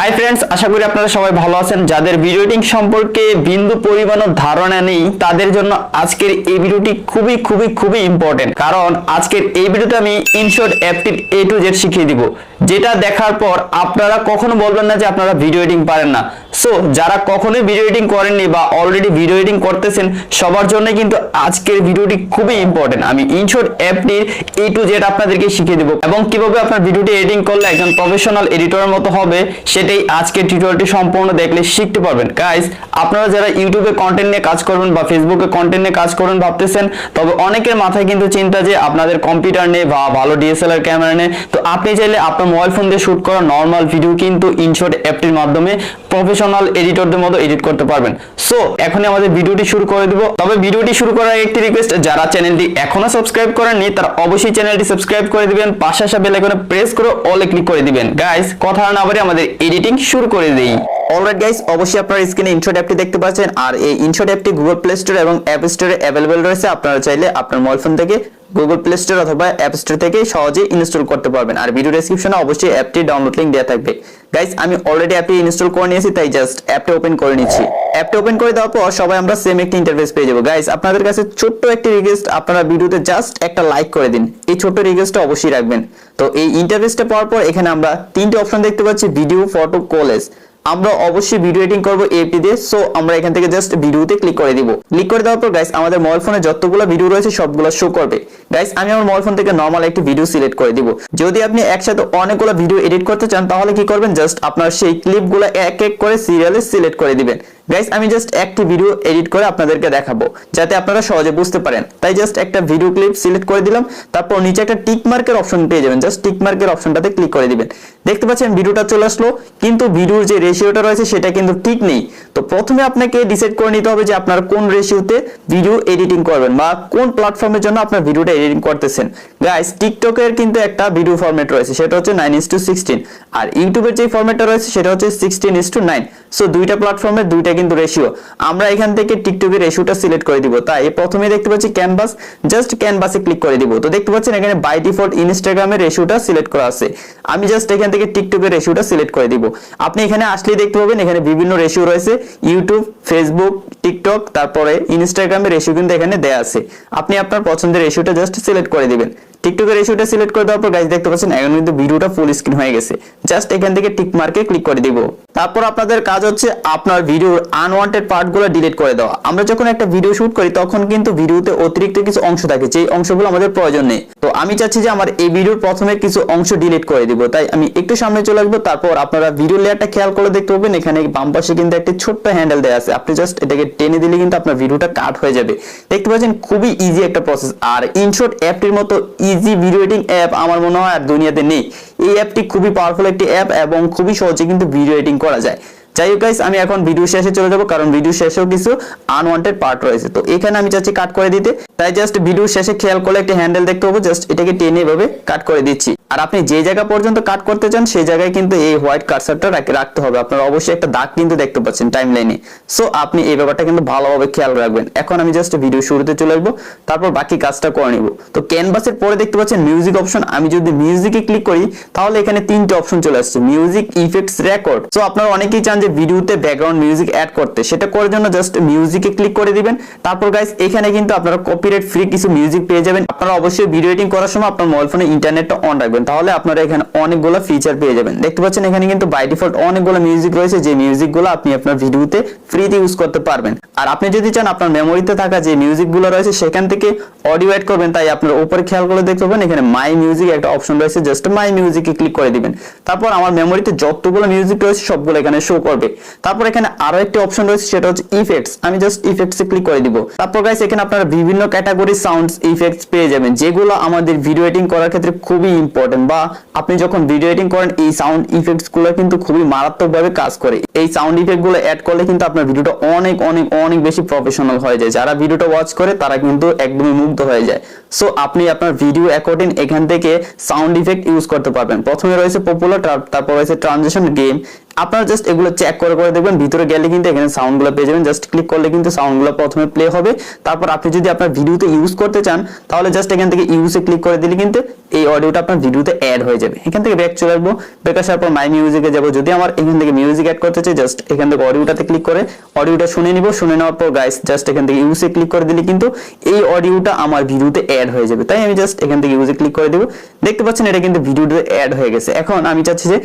Hi friends আশা করি আপনারা সবাই ভালো আছেন। যাদের ভিডিওটি সম্পর্কে বিন্দু পরিমাণও ধারণা নেই, তাদের জন্য আজকের এই ভিডিওটি খুবই খুবই খুবই ইম্পর্টেন্ট কারণ আজকের এই ভিডিওতে আমি ইনশর্ট অ্যাপটির এ টু জেড শিখিয়ে দিব। যেটা দেখার পর আপনারা কখনো বলবেন না যে আপনারা ভিডিও এডিটিং পারেন না। সো যারা কখনোই ভিডিও এডিটিং করেননি বা অলরেডি ভিডিও এডিটিং করতেছেন, সবার জন্য কিন্তু আজকের ভিডিওটি খুবই ইম্পর্টেন্ট আমি ইনশর্ট অ্যাপটির এ টু জেড আপনাদেরকে শিখিয়ে দেবো। এবং কীভাবে আপনার ভিডিওটি এডিটিং করলে একজন প্রফেশনাল এডিটরের মতো হবে, সেটাই আজকের টিউটোরিয়ালটি সম্পূর্ণ দেখলে শিখতে পারবেন। গাইস আপনারা যারা ইউটিউবে কন্টেন্ট নিয়ে কাজ করবেন বা ফেসবুকে কন্টেন্ট নিয়ে কাজ করবেন ভাবতেছেন, তবে অনেকের মাথায় কিন্তু চিন্তা যে আপনাদের কম্পিউটার নেই বা ভালো ডিএসএলআর ক্যামেরা নেই। তো আপনি চাইলে আপনার মোবাইল ফোন দিয়ে শুট করা নর্মাল ভিডিও কিন্তু ইনশর্ট অ্যাপটির মাধ্যমে প্রফেশনাল এডিটরদের মতো এডিট করতে পারবেন। সো এখনই আমাদের ভিডিওটি শুরু করে দিব। তবে ভিডিওটি শুরু করার একটি রিকোয়েস্ট যারা চ্যানেলটি এখনও সাবস্ক্রাইব করেননি, তারা অবশ্যই চ্যানেলটি সাবস্ক্রাইব করে দিবেন। পাশে আসা বেল প্রেস করে অলে ক্লিক করে দিবেন। গাইস কথা না বাড়ি আমাদের এডিটিং শুরু করে দেই। অলরাইট গাইস অবশ্যই আপনারা স্ক্রিনে ইনশর্ট অ্যাপটি দেখতে পাচ্ছেন, আর এই ইনশর্ট অ্যাপটি গুগল প্লে স্টোর এবং অ্যাপ স্টোরে অ্যাভেলেবেল রয়েছে। আপনারা চাইলে আপনার মোবাইল ফোন থেকে গুগল প্লে স্টোর অথবা অ্যাপ স্টোর থেকে সহজেই ইনস্টল করতে পারবেন। আর ভিডিও ডেসক্রিপশনে অবশ্যই অ্যাপটি ডাউনলোড লিংক দেওয়া থাকবে। গাইস আমি অলরেডি অ্যাপটি ইনস্টল করে নিয়েছি, তাই জাস্ট অ্যাপটা ওপেন করে নিচ্ছি। অ্যাপটা ওপেন করে দেওয়ার পর সবাই আমরা সেম একটি ইন্টারফেস পেয়ে যাব। গাইস আপনাদের কাছে ছোট্ট একটি রিকোয়েস্ট আপনারা ভিডিওতে জাস্ট একটা লাইক করে দিন। এই ছোট্ট রিকোয়েস্টটা অবশ্যই রাখবেন। তো এই ইন্টারফেসটা পাওয়ার পর এখানে আমরা তিনটে অপশন দেখতে পাচ্ছি ভিডিও ফটো কলেজ আমরা অবশ্যই ভিডিও এডিটিং করব এপি দিয়ে সো আমরা এখান থেকে জাস্ট ভিডিওতে ক্লিক করে দিব। ক্লিক করে দেওয়ার পর গাইস আমাদের মোবাইল ফোনে যতগুলো ভিডিও রয়েছে, সবগুলো শো করবে। গাইস আমি আমার মোবাইল ফোন থেকে নর্মাল একটি ভিডিও সিলেক্ট করে দিব। যদি আপনি একসাথে অনেকগুলো ভিডিও এডিট করতে চান, তাহলে কি করবেন? জাস্ট আপনার সেই ক্লিপগুলো এক এক করে সিরিয়ালে সিলেক্ট করে দিবেন। গাইস আমি জাস্ট একটি ভিডিও এডিট করে আপনাদেরকে দেখাবো, যাতে আপনারা সহজে বুঝতে পারেন। তাই জাস্ট একটা ভিডিও ক্লিপ সিলেক্ট করে দিলাম, তারপর নিচে একটা টিক মার্কের অপশন পেয়ে যাবেন। জাস্ট টিক মার্কের অপশনটাতে ক্লিক করে দিবেন। দেখতে পাচ্ছেন ভিডিওটা চলে আসলো, কিন্তু ভিডিওর যে রেশিওটা রয়েছে, সেটা কিন্তু ঠিক নেই। তো প্রথমে আপনাকে ডিসাইড করে নিতে হবে যে আপনার কোন রেশিওতে ভিডিও এডিটিং করবেন, বা কোন প্ল্যাটফর্মের জন্য আপনার ভিডিওটা এডিটিং করতেছেন। গাইস টিকটকের কিন্তু একটা ভিডিও ফরম্যাট রয়েছে, সেটা হচ্ছে নাইন ইস টু সিক্সটিন আর ইউটিউবের যে ফরম্যাটটা রয়েছে, সেটা হচ্ছে sixteen is to nine so দুইটা প্ল্যাটফর্মের দুইটা কিন্তু রেশিও আমরা এখান থেকে টিকটকের রেশিওটা সিলেক্ট করে দিব। তাই প্রথমে দেখতে পাচ্ছি ক্যানভাস জাস্ট ক্যানভাসে ক্লিক করে দিব। তো দেখতে পাচ্ছেন এখানে বাই ডিফল্ট ইনস্টাগ্রামের রেশিওটা সিলেক্ট করা আছে। আমি জাস্ট এখান থেকে টিকটকের রেশিওটা সিলেক্ট করে দিব। আপনি এখানে আসলেই দেখতে পাবেন এখানে বিভিন্ন রেশিও রয়েছে। ইউটিউব ফেসবুক টিকটক তারপরে ইনস্টাগ্রামের রেশিও কিন্তু এখানে দেয়া আছে। আপনি আপনার পছন্দের রেশিওটা জাস্ট সিলেক্ট করে দিবেন। টিকটকের রেশিওটা সিলেক্ট করে দেওয়ার পর গাইজ দেখতে পাচ্ছেন এখন কিন্তু ভিডিওটা ফুল স্ক্রিন হয়ে গেছে। জাস্ট এখান থেকে টিক মার্কে ক্লিক করে দিব। তারপর আপনাদের কাজ হচ্ছে আপনার ভিডিওর আনওয়ান্টেড পার্টগুলো ডিলিট করে দেওয়া। আমরা যখন একটা ভিডিও শুট করি, তখন কিন্তু ভিডিওতে অতিরিক্ত কিছু অংশ থাকে যে অংশগুলো আমাদের প্রয়োজন নেই। তো আমি চাচ্ছি যে আমার এই ভিডিওর প্রথমে কিছু অংশ ডিলিট করে দিব। তাই আমি একটু সামনে চলে আসব, তারপর আপনারা ভিডিও লেয়ারটা খেয়াল করে দেখতে পাবেন, এখানে বাম পাশে কিন্তু একটি ছোট্ট হ্যান্ডেল দেওয়া আছে। আপনি জাস্ট এটাকে টেনে দিলে কিন্তু আপনার ভিডিওটা কাট হয়ে যাবে। দেখতে পাচ্ছেন, খুবই ইজি একটা প্রসেস আর ইনশর্ট অ্যাপটির মতো ইজি ভিডিও এডিটিং অ্যাপ আমার মনে হয় আর দুনিয়াতে নেই। এই অ্যাপটি খুবই পাওয়ারফুল একটি অ্যাপ এবং খুবই সহজে কিন্তু ভিডিও এডিটিং করা যায়। যাই হোক আমি এখন ভিডিও শেষে চলে যাব, কারণ ভিডিও শেষেও কিছু আনওয়ান্টেড পার্ট রয়েছে। তো এখানে আমি চাচ্ছি কাট করে দিতে। তাই জাস্ট ভিডিও শেষে খেয়াল করলে একটি হ্যান্ডেল দেখতে পাবো জাস্ট এটাকে টেনে এভাবে কাট করে দিচ্ছি। আর আপনি যে জায়গা পর্যন্ত কাট করতে চান সেই জায়গায় কিন্তু এই হোয়াইট কার্সারটা রাখতে হবে। আপনার অবশ্যই একটা দাগ কিন্তু দেখতে পাচ্ছেন টাইম লাইনে সো আপনি এই ব্যাপারটা কিন্তু ভালোভাবে খেয়াল রাখবেন। এখন আমি জাস্ট ভিডিও শুরুতে চলে আসব, তারপর বাকি কাজটা করে নিব। তো ক্যানভাসের পরে দেখতে পাচ্ছেন মিউজিক অপশন আমি যদি মিউজিকে ক্লিক করি, তাহলে এখানে তিনটে অপশন চলে আসছে। মিউজিক ইফেক্টস রেকর্ড সো আপনারা অনেকেই চান যে ভিডিওতে ব্যাকগ্রাউন্ড মিউজিক অ্যাড করতে। সেটা করার জন্য জাস্ট মিউজিকে ক্লিক করে দিবেন। তারপর গাইস এখানে কিন্তু আপনারা কপিরাইট ফ্রি কিছু মিউজিক পেয়ে যাবেন। আপনারা অবশ্যই ভিডিও এডিটিং করার সময় আপনার মোবাইল ফোনে ইন্টারনেটটা অন রাখবেন। তাহলে আপনারা এখানে অনেকগুলো ফিচার পেয়ে যাবেন। দেখতে পাচ্ছেন এখানে কিন্তু বাই ডিফল্ট অনেকগুলো মিউজিক রয়েছে। যে মিউজিকগুলো আপনি আপনার ভিডিওতে ফ্রিতে ইউজ করতে পারবেন। আর আপনি যদি চান আপনার মেমোরিতে থাকা যে মিউজিকগুলো রয়েছে, সেখান থেকে অডিও অ্যাড করবেন। তাই আপনার উপরে খেয়াল করে দেখতে পাবেন। এখানে মাই মিউজিক একটা অপশন রয়েছে। জাস্ট মাই মিউজিকে ক্লিক করে দিবেন। তারপর আমার মেমোরিতে যতগুলো মিউজিক রয়েছে, সবগুলো এখানে শো করবে। তারপর এখানে আরও একটি অপশন রয়েছে, সেটা হচ্ছে ইফেক্টস আমি জাস্ট ইফেক্টসে ক্লিক করে দিব। তারপর গাইস এখানে আপনারা বিভিন্ন ক্যাটাগরি সাউন্ডস ইফেক্টস পেয়ে যাবেন, যেগুলো আমাদের ভিডিও এডিটিং করার ক্ষেত্রে খুবই ইম্পর্টেন্ট বা আপনি যখন ভিডিও এডিটিং করেন, এই সাউন্ড ইফেক্টসগুলো কিন্তু খুবই মারাত্মকভাবে কাজ করে। এই সাউন্ড ইফেক্টগুলো অ্যাড করলে কিন্তু আপনার ভিডিওটা অনেক অনেক অনেক বেশি প্রফেশনাল হয়ে যায়। যারা ভিডিওটা ওয়াচ করে, তারা কিন্তু একদমই মুগ্ধ হয়ে যায়। সো আপনি আপনার ভিডিও অ্যাকর্ডিং এখান থেকে সাউন্ড ইফেক্ট ইউজ করতে পারবেন। প্রথমে রয়েছে পপুলার তারপর রয়েছে ট্রানজিশন গেম আপনারা জাস্ট এগুলো চেক করে করে দেখবেন, ভিতরে গেলে কিন্তু এখানে সাউন্ডগুলো পেয়ে যাবেন। জাস্ট ক্লিক করলে কিন্তু সাউন্ডগুলো প্রথমে প্লে হবে। তারপর আপনি যদি আপনার ভিডিওতে ইউজ করতে চান, তাহলে জাস্ট এখান থেকে ইউজে ক্লিক করে দিলে কিন্তু এই অডিওটা আপনার ভিডিওতে অ্যাড হয়ে যাবে। এখান থেকে ব্যাক চলে আসব। ব্যাক আসার পর মাই মিউজিকে যাব। যদি আমার এখান থেকে মিউজিক অ্যাড করতে চাই জাস্ট এখান থেকে অডিওটাতে ক্লিক করে অডিওটা শুনে নিব। শুনে নেওয়ার পর গাইস জাস্ট এখান থেকে ইউজে ক্লিক করে দিলে কিন্তু এই অডিওটা আমার ভিডিওতে অ্যাড হয়ে যাবে। তাই আমি জাস্ট এখান থেকে ইউজে ক্লিক করে দেবো। দেখতে পাচ্ছেন, এটা কিন্তু ভিডিওতে অ্যাড হয়ে গেছে। এখন আমি চাচ্ছি যে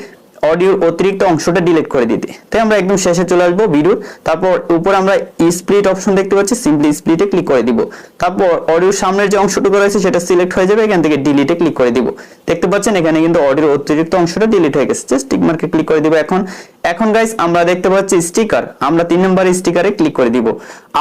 অডিওর অতিরিক্ত অংশটা ডিলিট করে দিতে। তাই আমরা একদম শেষে চলে আসব ভিডিও তারপর উপর আমরা স্প্লিট অপশন দেখতে পাচ্ছি সিম্পলি স্প্লিটে ক্লিক করে দিব। তারপর অডিওর সামনের যে অংশটুকু রয়েছে, সেটা সিলেক্ট হয়ে যাবে, এখান থেকে ডিলিটে ক্লিক করে দিব। দেখতে পাচ্ছেন, এখানে কিন্তু অডিওর অতিরিক্ত অংশটা ডিলিট হয়ে গেছে। জাস্ট টিক মার্কে ক্লিক করে দিব এখন। এখন গাইস আমরা দেখতে পাচ্ছি স্টিকার আমরা তিন নম্বর স্টিকারে ক্লিক করে দিব।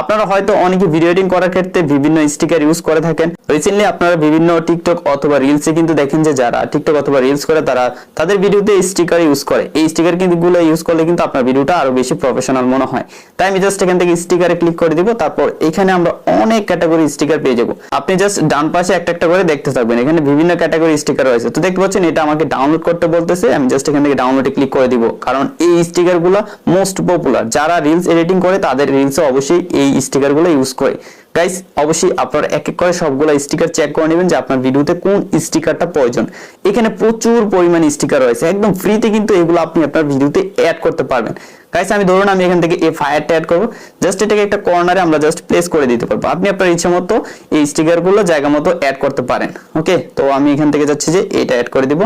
আপনারা হয়তো অনেকে ভিডিও এডিটিং করার ক্ষেত্রে বিভিন্ন স্টিকার ইউজ করে থাকেন। রিসেন্টলি আপনারা বিভিন্ন টিকটক অথবা রিলসে কিন্তু দেখেন যে যারা টিকটক অথবা রিলস করে, তারা তাদের ভিডিওতে স্টিকার ইউজ করে। এই স্টিকার কিন্তু গুলো ইউজ করলে কিন্তু আপনার ভিডিওটা আরও বেশি প্রফেশনাল মনে হয়। তাই আমি জাস্ট এখান থেকে স্টিকারে ক্লিক করে দিব, তারপর এখানে আমরা অনেক ক্যাটাগরি স্টিকার পেয়ে যাব। আপনি জাস্ট ডান পাশে একটা একটা করে দেখতে থাকবেন। এখানে বিভিন্ন ক্যাটাগরি স্টিকার রয়েছে। তো দেখতে পাচ্ছেন, এটা আমাকে ডাউনলোড করতে বলতেছে। আমি জাস্ট এখান থেকে ডাউনলোডে ক্লিক করে দিব। কারণ এই স্টিকারগুলো মোস্ট পপুলার যারা রিলস এডিটিং করে, তাদের রিলসে অবশ্যই এই স্টিকারগুলো ইউজ করে। গাইস অবশ্যই আপনারা এক এক করে সবগুলো স্টিকার চেক করে নেবেন যে আপনার ভিডিওতে কোন স্টিকারটা প্রয়োজন। এখানে প্রচুর পরিমাণ স্টিকার রয়েছে। একদম ফ্রিতে কিন্তু এগুলো আপনি আপনার ভিডিওতে অ্যাড করতে পারবেন। গাইস আমি ধরুন আমি এখান থেকে এই ফায়ারটা অ্যাড করব। জাস্ট এটাকে একটা কর্নারে আমরা জাস্ট প্লেস করে দিতে পারব। আপনি আপনার ইচ্ছে মতো এই স্টিকারগুলো জায়গা মতো অ্যাড করতে পারেন। ওকে তো আমি এখান থেকে যাচ্ছি যে এটা অ্যাড করে দিব।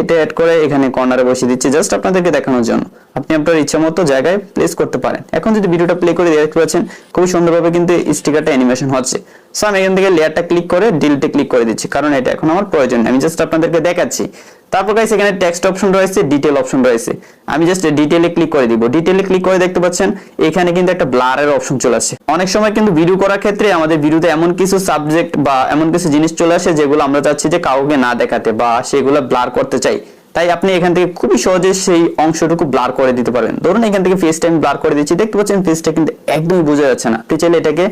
এটা অ্যাড করে এখানে কর্নারে বসিয়ে দিচ্ছি জাস্ট আপনাদেরকে দেখানোর জন্য। আপনি আপনার ইচ্ছা মতো জায়গায় প্লেস করতে পারেন। এখন যদি ভিডিওটা প্লে করে দেখতে পাচ্ছেন খুব সুন্দরভাবে কিন্তু স্টিকারটা অ্যানিমেশন হচ্ছে। সো আমি এখান থেকে লেয়ারটা ক্লিক করে ডিলিটে ক্লিক করে দিচ্ছি, কারণ এটা এখন আমার প্রয়োজন। আমি জাস্ট আপনাদেরকে দেখাচ্ছি। তারপর গাইস এখানে টেক্সট অপশন রয়েছে ডিটেল অপশন রয়েছে। আমি জাস্ট ডিটেলে ক্লিক করে দিব। ডিটেলে ক্লিক করে দেখতে পাচ্ছেন, এখানে কিন্তু একটা ব্লারের অপশন চলে আসে। অনেক সময় কিন্তু ভিডিও করার ক্ষেত্রে আমাদের ভিডিওতে এমন কিছু সাবজেক্ট বা এমন কিছু জিনিস চলে আসে, যেগুলো আমরা চাচ্ছি যে কাউকে না দেখাতে বা সেগুলো ব্লার করতে চাই। তাই আপনি এখান থেকে খুবই সহজে সেই অংশটুকু ব্লার করে দিতে পারবেন ধরুন এখান থেকে ফেসটা আমি ব্লার করে দিচ্ছি, দেখতে পাচ্ছেন ফেসটা কিন্তু একদমই বোঝা যাচ্ছে না। আপনি চাইলে এটাকে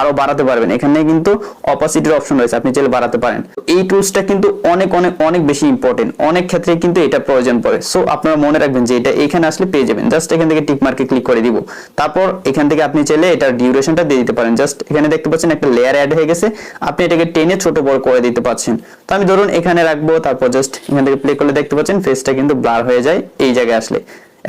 আরও বাড়াতে পারবেন। এখানে কিন্তু অপোজিটের অপশন রয়েছে, আপনি চাইলে বাড়াতে পারেন। এই টুলসটা কিন্তু অনেক অনেক অনেক বেশি ইম্পর্টেন্ট অনেক ক্ষেত্রে কিন্তু এটা প্রয়োজন পড়ে। সো আপনারা মনে রাখবেন যে এটা এখানে আসলে পেয়ে যাবেন। জাস্ট এখান থেকে টিক মার্কে ক্লিক করে দিব। তারপর এখান থেকে আপনি চাইলে এটার ডিউরেশনটা দিয়ে দিতে পারেন। জাস্ট এখানে দেখতে পাচ্ছেন একটা লেয়ার অ্যাড হয়ে গেছে। আপনি এটাকে টেনে ছোট বড় করে দিতে পারছেন। তো আমি ধরুন এখানে রাখব, তারপর জাস্ট এখান থেকে প্লে করলে দেখতে পাচ্ছেন ফেসটা কিন্তু ব্লার হয়ে যায় এই জায়গায় আসলে।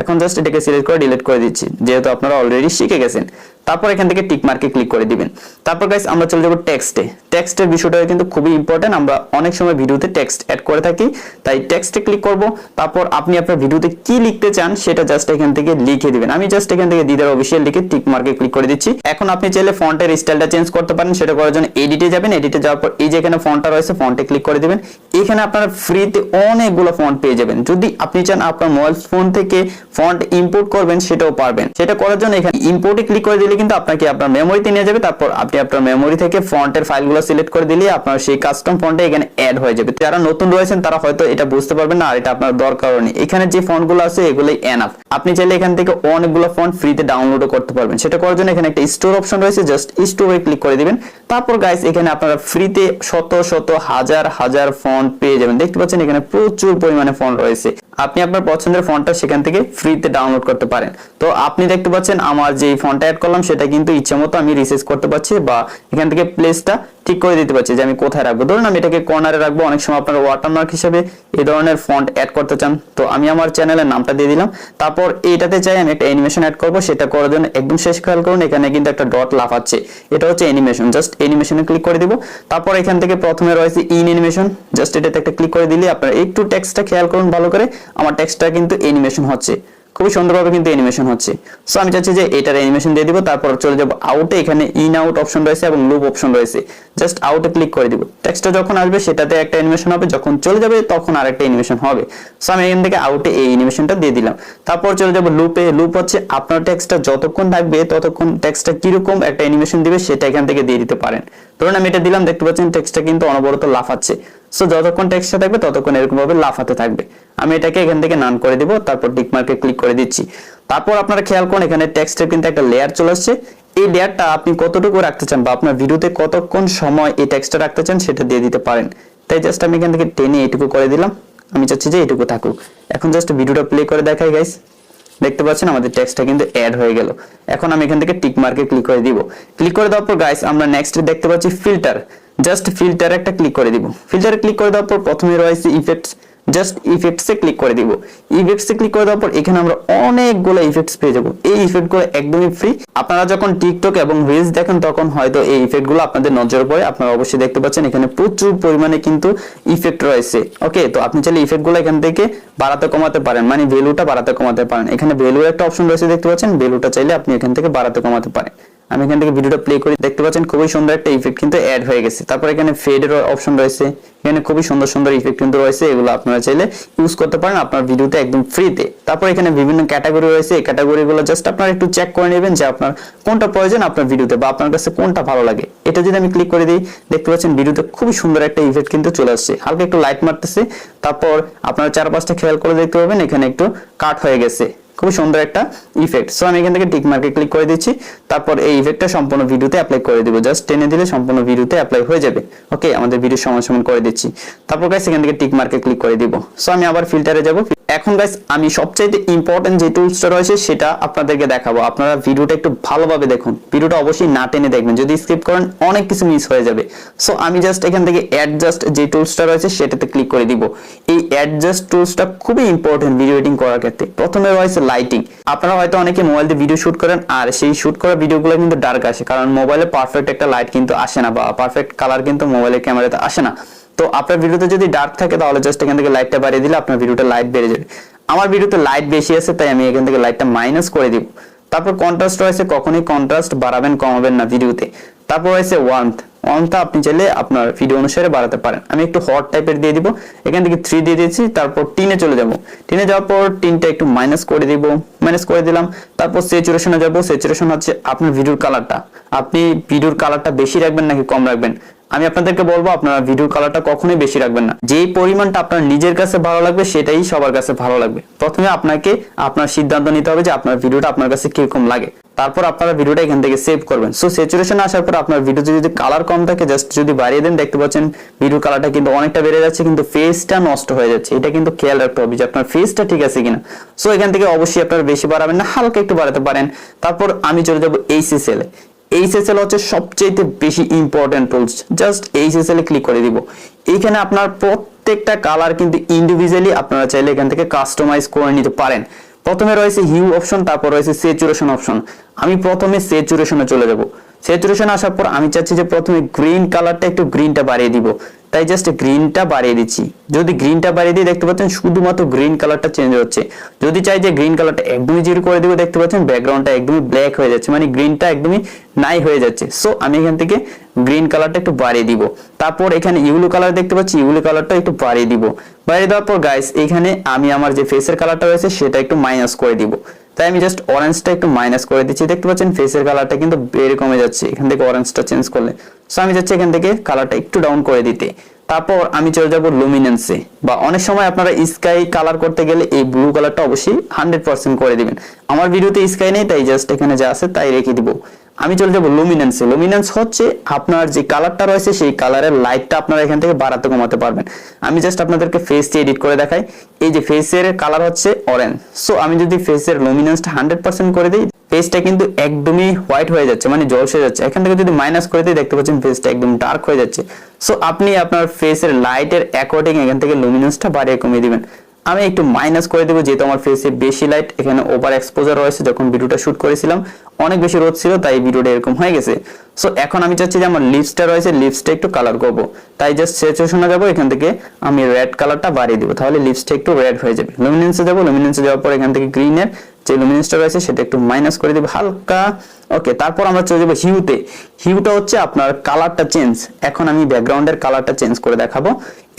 এখন জাস্ট এটাকে সিলেক্ট করে ডিলিট করে দিচ্ছি। যেহেতু আপনারা অলরেডি শিখে গেছেন। তারপর এখান থেকে টিক মার্কে ক্লিক করে দিবেন। তারপর গাইস আমরা চলে যাব টেক্সটে টেক্সটের বিষয়টা কিন্তু খুবই ইম্পর্টেন্ট আমরা অনেক সময় ভিডিওতে টেক্সট অ্যাড করে থাকি। তাই টেক্সটে ক্লিক করব। তারপর আপনি আপনার ভিডিওতে কি লিখতে চান, সেটা জাস্ট এখান থেকে লিখে দিবেন। আমি জাস্ট এখান থেকে দিদার অফিসিয়াল লিখে টিক মার্কে ক্লিক করে দিচ্ছি। এখন আপনি চাইলে ফন্টের স্টাইলটা চেঞ্জ করতে পারেন। সেটা করার জন্য এডিটে যাবেন। এডিটে যাওয়ার পর এই যে এখানে ফন্টটা রয়েছে ফন্টে ক্লিক করে দিবেন। এখানে আপনারা ফ্রিতে অনেকগুলো ফন্ট পেয়ে যাবেন। যদি আপনি চান আপনার মোবাইল ফোন থেকে ফন্ট ইম্পোর্ট করবেন, সেটাও পারবেন। সেটা করার জন্য এখানে ইম্পোর্টে ক্লিক করে দিলে কিন্তু আপনাকে আপনার মেমোরিতে নিয়ে যাবে। তারপর আপনি আপনার মেমোরি থেকে ফন্টের ফাইলগুলো সিলেক্ট করে দিলে আপনার সেই কাস্টম ফন্টে এখানে অ্যাড হয়ে যাবে। যারা নতুন রয়েছেন, তারা হয়তো এটা বুঝতে পারবেন না, আর এটা আপনার দরকারও নেই। এখানে যে ফন্টগুলো আছে এগুলোই এনাফ আপনি চাইলে এখান থেকে অনেকগুলো ফন্ট ফ্রিতে ডাউনলোডও করতে পারবেন। সেটা করার জন্য এখানে একটা স্টোর অপশন রয়েছে জাস্ট স্টোরে ক্লিক করে দিবেন। তারপর গাইস এখানে আপনারা ফ্রিতে শত শত, হাজার হাজার ফন্ট পেয়ে যাবেন। দেখতে পাচ্ছেন এখানে প্রচুর পরিমাণে ফন্ট রয়েছে। আপনি আপনার পছন্দের ফন্টটা সেখান থেকে ফ্রিতে ডাউনলোড করতে পারেন। তো আপনি দেখতে পাচ্ছেন আমার যে ফন্টটা অ্যাড করলাম, সেটা কিন্তু ইচ্ছে মতো আমি রিসার্চ করতে পারছি বা এখান থেকে প্লেসটা ঠিক করে দিতে পারছি যে আমি কোথায় রাখব। ধরুন আমি এটাকে কর্নারে রাখব, অনেক সময় আপনার ওয়াটারমার্ক হিসেবে এই ধরনের ফন্ট অ্যাড করতে চান। তো আমি আমার চ্যানেলের নামটা দিয়ে দিলাম। তারপর এইটাতে চাই আমি একটা অ্যানিমেশন অ্যাড করব, সেটা করার জন্য একদম শেষ খেয়াল করুন, এখানে কিন্তু একটা ডট লাফাচ্ছে। এটা হচ্ছে অ্যানিমেশন জাস্ট অ্যানিমেশনে ক্লিক করে দিব। তারপর এখান থেকে প্রথমে রয়েছে ইন অ্যানিমেশন জাস্ট এটাতে একটা ক্লিক করে দিলে আপনারা একটু টেক্সটটা খেয়াল করুন ভালো করে। আমার টেক্সটটা কিন্তু অ্যানিমেশন হচ্ছে। খুবই সুন্দরভাবে কিন্তু অ্যানিমেশন হচ্ছে। সো আমি চাচ্ছি যে এটার অ্যানিমেশন দিয়ে দিব, তারপর চলে যাব আউটে এখানে ইন আউট অপশন রয়েছে এবং লুপ অপশন রয়েছে। জাস্ট আউটে ক্লিক করে দিব। টেক্সটটা যখন আসবে, সেটাতে একটা অ্যানিমেশন হবে, যখন চলে যাবে, তখন আরেকটা অ্যানিমেশন হবে। সো আমি এখান থেকে আউটে এই অ্যানিমেশনটা দিয়ে দিলাম। তারপর চলে যাব লুপে লুপ হচ্ছে আপনার টেক্সটটা যতক্ষণ থাকবে, ততক্ষণ টেক্সটটা কীরকম একটা অ্যানিমেশন দিবে, সেটা এখান থেকে দিয়ে দিতে পারেন। ধরুন আমি এটা দিলাম, দেখতে পাচ্ছেন টেক্সটটা কিন্তু অনবরত লাফাচ্ছে। সো যতক্ষণ টেক্সটটা থাকবে, ততক্ষণ এরকম ভাবে লাফাতে থাকবে। আমি এটাকে এখান থেকে নান করে দিব, তারপর টিক মার্কে ক্লিক করে দিচ্ছি। তারপর আপনারা খেয়াল করুন, এখানে টেক্সটের কিন্তু একটা লেয়ার চলে আসছে। এই লেয়ারটা আপনি কতটুকু রাখতে চান বা আপনার ভিডিওতে কতক্ষণ সময় এই টেক্সটটা রাখতে চান সেটা দিয়ে দিতে পারেন। তাই জাস্ট আমি এখান থেকে টেনে এটুকু করে দিলাম। আমি চাচ্ছি যে এটুকু থাকুক। এখন জাস্ট ভিডিওটা প্লে করে দেখাই গাইস দেখতে পাচ্ছেন আমাদের টেক্সটটা কিন্তু অ্যাড হয়ে গেল। এখন আমি এখান থেকে টিক মার্কে ক্লিক করে দিব। ক্লিক করে দেওয়ার পর গাইস আমরা নেক্সট দেখতে পাচ্ছি ফিল্টার জাস্ট ফিল্টার একটা ক্লিক করে দিব। ফিল্টারে ক্লিক করে দেওয়ার পর প্রথমে রয়েছে ইফেক্টস জাস্ট ইফেক্টসে ক্লিক করে দিব। ইফেক্টসে ক্লিক করে দেওয়ার পর এখানে আমরা অনেকগুলো ইফেক্টস পেয়ে যাব। এই ইফেক্টগুলো একদমই ফ্রি আপনারা যখন টিকটক এবং রিলস দেখেন, তখন হয়তো এই ইফেক্টগুলো আপনাদের নজরে পড়ে। আপনারা অবশ্যই দেখতে পাচ্ছেন, এখানে প্রচুর পরিমাণে কিন্তু ইফেক্ট রয়েছে। ওকে তো আপনি চাইলে ইফেক্টগুলো এখান থেকে বাড়াতে কমাতে পারেন। মানে ভ্যালুটা বাড়াতে কমাতে পারেন। এখানে ভ্যালুর একটা অপশন রয়েছে, দেখতে পাচ্ছেন? ভ্যালুটা চাইলে আপনি এখান থেকে বাড়াতে কমাতে পারেন। আমি এখান থেকে ভিডিওটা প্লে করি। দেখতে পাচ্ছেন খুবই সুন্দর একটা ইফেক্ট কিন্তু অ্যাড হয়ে গেছে। তারপর এখানে ফেডের অপশন রয়েছে। এখানে খুবই সুন্দর সুন্দর ইফেক্ট কিন্তু রয়েছে। এগুলো আপনারা চাইলে ইউজ করতে পারেন আপনার ভিডিওতে একদম ফ্রিতে তারপর এখানে বিভিন্ন ক্যাটাগরি রয়েছে। এই ক্যাটাগরিগুলো জাস্ট আপনারা একটু চেক করে নেবেন যে আপনার কোনটা প্রয়োজন আপনার ভিডিওতে বা আপনার কাছে কোনটা ভালো লাগে। এটা যদি আমি ক্লিক করে দিই, দেখতে পাচ্ছেন ভিডিওতে খুবই সুন্দর একটা ইফেক্ট কিন্তু চলে আসছে। হালকা একটু লাইট মারতেছে। তারপর আপনারা চারপাশটা খেয়াল করে দেখতে পাবেন, এখানে একটু কাট হয়ে গেছে। খুব সুন্দর একটা ইফেক্ট সো আমি এখান থেকে টিক মার্কে ক্লিক করে দিচ্ছি। তারপর এই ইফেক্টটা সম্পূর্ণ ভিডিওতে অ্যাপ্লাই করে দিব। জাস্ট টেনে দিলে সম্পূর্ণ ভিডিওতে অ্যাপ্লাই হয়ে যাবে। ওকে আমাদের ভিডিও সমান সমান করে দিচ্ছি। তারপর গাইস এখান থেকে টিক মার্কে ক্লিক করে দিব। সো আমি আবার ফিল্টারে যাব। এখন গাইস আমি সবচাইতে ইম্পর্টেন্ট যে টুলসটা রয়েছে, সেটা আপনাদেরকে দেখাবো। আপনারা ভিডিওটা একটু ভালোভাবে দেখুন। ভিডিওটা অবশ্যই না টেনে দেখবেন। যদি স্কিপ করেন, অনেক কিছু মিস হয়ে যাবে। সো আমি জাস্ট এখান থেকে অ্যাডজাস্ট যে টুলসটা রয়েছে, সেটাতে ক্লিক করে দিব। এই অ্যাডজাস্ট টুলসটা খুবই ইম্পর্টেন্ট ভিডিও এডিটিং করার ক্ষেত্রে। প্রথমে রয়েছে লাইটিং আপনারা হয়তো অনেকে মোবাইল দিয়ে ভিডিও শুট করেন, আর সেই শুট করা ভিডিওগুলো কিন্তু ডার্ক আসে, কারণ মোবাইলে পারফেক্ট একটা লাইট কিন্তু আসে না, বা পারফেক্ট কালার কিন্তু মোবাইলের ক্যামেরাতে আসে না। তো আপনার ভিডিওতে যদি ডার্ক থাকে, তাহলে জাস্ট এখান থেকে লাইটটা বাড়িয়ে দিলে আপনার ভিডিওটা লাইট বেড়ে যাবে। আমার ভিডিওতে লাইট বেশি আছে, তাই আমি এখান থেকে লাইটটা মাইনাস করে দিব। তারপর কন্ট্রাস্ট রয়েছে, কখনোই কন্ট্রাস্ট বাড়াবেন, কমাবেন না ভিডিওতে তারপর রয়েছে ওয়ার্মথ ওয়ার্মথটা আপনি চাইলে আপনার ভিডিও অনুসারে বাড়াতে পারেন। আমি একটু হট টাইপের দিয়ে দিব। এখান থেকে থ্রি দিয়ে দিয়েছি, তারপর টিনে চলে যাব। টিনে যাওয়ার পর টিনটা একটু মাইনাস করে দিব। মাইনাস করে দিলাম। তারপর সেচুরেশনে যাব। সেচুরেশন হচ্ছে আপনার ভিডিওর কালারটা আপনি ভিডিওর কালারটা বেশি রাখবেন নাকি কম রাখবেন? আমি আপনাদেরকে বলব, আপনারা ভিডিওর কালারটা কখনোই বেশি রাখবেন না। যেই পরিমাণটা আপনার নিজের কাছে ভালো লাগবে, সেটাই সবার কাছে ভালো লাগবে। প্রথমে আপনাকে আপনার সিদ্ধান্ত নিতে হবে যে আপনার ভিডিওটা আপনার কাছে কীরকম লাগে। তারপর আপনারা ভিডিওটা এখান থেকে সেভ করবেন। সো স্যাচুরেশন আসার পর আপনার ভিডিওতে যদি কালার কম থাকে জাস্ট যদি বাড়িয়ে দেন, দেখতে পাচ্ছেন ভিডিওর কালারটা কিন্তু অনেকটা বেড়ে যাচ্ছে, কিন্তু ফেসটা নষ্ট হয়ে যাচ্ছে। এটা কিন্তু খেয়াল রাখতে হবে যে আপনার ফেসটা ঠিক আছে কিনা। সো এখান থেকে অবশ্যই আপনারা বেশি বাড়াবেন না, হালকা একটু বাড়াতে পারেন। তারপর আমি চলে যাব এইচএসএল এ এইচএসএল হচ্ছে সবচেয়ে বেশি ইম্পর্টেন্ট টুলস জাস্ট এইচএসএল এ ক্লিক করে দিব। এইখানে আপনার প্রত্যেকটা কালার কিন্তু ইন্ডিভিজুয়ালি আপনারা চাইলে এখান থেকে কাস্টমাইজ করে নিতে পারেন। প্রথমে রয়েছে হিউ অপশন তারপর রয়েছে সেচুরেশন অপশন আমি প্রথমে সেচুরেশনে চলে যাব। সেচুরেশন আসার পর আমি চাচ্ছি যে প্রথমে গ্রিন কালারটা একটু গ্রিনটা বাড়িয়ে দিব। তাই জাস্ট গ্রিনটা বাড়িয়ে দিচ্ছি। যদি গ্রিনটা বাড়িয়ে দিই, দেখতে পাচ্ছেন শুধুমাত্র গ্রিন কালারটা চেঞ্জ হচ্ছে। যদি চাই যে গ্রিন কালারটা একদমই জিরো করে দিব, দেখতে পাচ্ছেন ব্যাকগ্রাউন্ডটা একদমই ব্ল্যাক হয়ে যাচ্ছে। মানে গ্রিনটা একদমই নাই হয়ে যাচ্ছে। সো আমি এখান থেকে গ্রিন কালারটা একটু বাড়িয়ে দিব। তারপর এখানে ইউলো কালার দেখতে পাচ্ছি ইউলো কালারটা একটু বাড়িয়ে দিব। বাড়িয়ে দেওয়ার পর গাইস এখানে আমি আমার যে ফেসের কালারটা রয়েছে, সেটা একটু মাইনাস করে দিব। তাই আমি জাস্ট অরেঞ্জটা একটু মাইনাস করে দিচ্ছি। দেখতে পাচ্ছেন ফেসের কালারটা কিন্তু বেড়ে কমে যাচ্ছে, এখান থেকে অরেঞ্জটা চেঞ্জ করলে। সো আমি যাচ্ছি এখান থেকে কালারটা একটু ডাউন করে দিতে। তারপর আমি চলে যাব লুমিনেন্সে বা অনেক সময় আপনারা স্কাই কালার করতে গেলে এই ব্লু কালারটা অবশ্যই হান্ড্রেড পার্সেন্ট করে দিবেন। আমার ভিডিওতে স্কাই নেই, তাই জাস্ট এখানে যা আছে তাই রেখে দিব। আমি চলে যাব লুমিনেন্সে লুমিনেন্স হচ্ছে আপনার যে কালারটা রয়েছে, সেই কালারের লাইটটা আপনারা এখান থেকে বাড়াতে কমাতে পারবেন। আমি জাস্ট আপনাদেরকে ফেসটি এডিট করে দেখাই। এই যে ফেসের কালার হচ্ছে অরেঞ্জ সো আমি যদি ফেসের লুমিনেন্সটা হান্ড্রেড পার্সেন্ট করে দিই ফেসটা কিন্তু একদমই হোয়াইট হয়ে যাচ্ছে মানে জল জলসে যাচ্ছে। এখান থেকে যদি মাইনাস করে দিই, দেখতে পাচ্ছেন ফেসটা একদম ডার্ক হয়ে যাচ্ছে। সো আপনি আপনার ফেসের লাইটের অ্যাকর্ডিং এখান থেকে লুমিনেন্সটা বাড়িয়ে কমিয়ে দিবেন। আমি একটু মাইনাস করে দেবো, যেহেতু আমার ফেসে বেশি লাইট এখানে ওভার এক্সপোজার রয়েছে, যখন ভিডিওটা শুট করেছিলাম, অনেক বেশি রোদ ছিল, তাই ভিডিওটা এরকম হয়ে গেছে। সো এখন আমি চাচ্ছি যে আমার লিপসটা রয়েছে লিপসটা একটু কালার করব। তাই জাস্ট সেচুয়েশনে যাব, এখান থেকে আমি রেড কালারটা বাড়িয়ে দিব। তাহলে লিপসটা একটু রেড হয়ে যাবে। লুমিনেন্সে যাব লুমিনেন্সে যাওয়ার পর এখান থেকে গ্রিনের যে লুমিনেন্সটা রয়েছে, সেটা একটু মাইনাস করে দেবো হালকা। ওকে তারপর আমরা চলে যাব হিউতে হিউটা হচ্ছে আপনার কালারটা চেঞ্জ এখন আমি ব্যাকগ্রাউন্ডের কালারটা চেঞ্জ করে দেখাবো।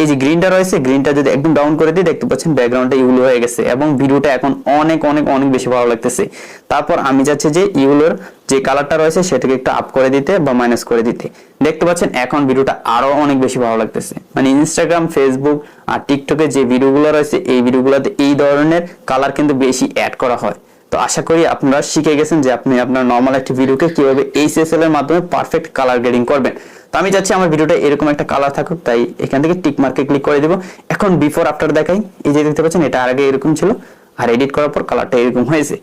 এই যে গ্রিনটা রয়েছে গ্রিনটা যদি একদম ডাউন করে দিই, দেখতে পাচ্ছেন ব্যাকগ্রাউন্ডটা ইউলো হয়ে গেছে। এবং ভিডিওটা এখন অনেক অনেক অনেক বেশি ভালো লাগতেছে। তারপর আমি যাচ্ছি যে ইউলোর যে কালারটা রয়েছে সেটাকে একটু আপ করে দিতে বা মাইনাস করে দিতে। দেখতে পাচ্ছেন, এখন ভিডিওটা আরও অনেক বেশি ভালো লাগতেছে। মানে ইনস্টাগ্রাম ফেসবুক আর টিকটকে যে ভিডিওগুলো রয়েছে, এই ভিডিওগুলোতে এই ধরনের কালার কিন্তু বেশি অ্যাড করা হয়। তো আশা করি আপনারা শিখে গেছেন যে আপনি আপনার নর্মাল একটি ভিডিওকে কীভাবে এইচএসএল এর মাধ্যমে পারফেক্ট কালার গ্রেডিং করবেন। তো আমি চাচ্ছি আমার ভিডিওটা এরকম একটা কালার থাকুক, তাই এখান থেকে টিক মার্কে ক্লিক করে দিব। এখন বিফোর আফটার দেখাই। এই যে দেখতে পাচ্ছেন, এটা আগে এরকম ছিল, আর এডিট করার পর কালারটা এরকম হয়েছে।